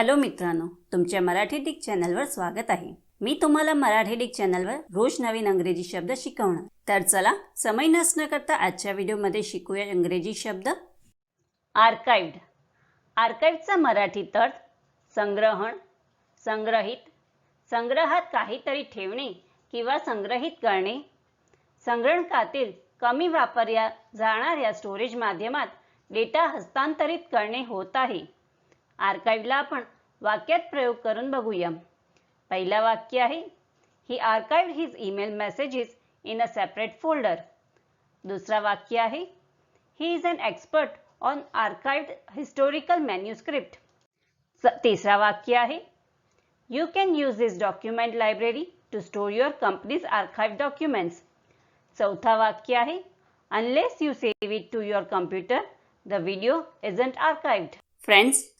Hello मित्रांनो तुमच्या Marathi Dick चॅनलवर स्वागत आहे. मी तुम्हाला मराठी डिक चॅनलवर रोज नवीन अंग्रेजी शब्द शिकवणार. तर चला समय नसणं करता आजच्या व्हिडिओमध्ये शिकूया इंग्रजी शब्द. आर्काइव्ड आर्काइव्हचा मराठीत अर्थ संग्रहण संग्रहित संग्रहात काहीतरी ठेवणे किंवा संग्रहित करणे. संगणकातील कमी वापरल्या जाणाऱ्या स्टोरेज माध्यमात डेटा हस्तांतरित करणे होत आहे. आर्काइव्हला आपण वाक्यात प्रयोग करून बघूया. पहिला वाक्य आहे he archived his email messages in a separate folder दुसरा वाक्य आहे he is an expert on archived historical manuscript तिसरा वाक्य आहे you can use this document library to store your company's archive documents चौथा वाक्य आहे unless you save it to your computer the video isn't archived friends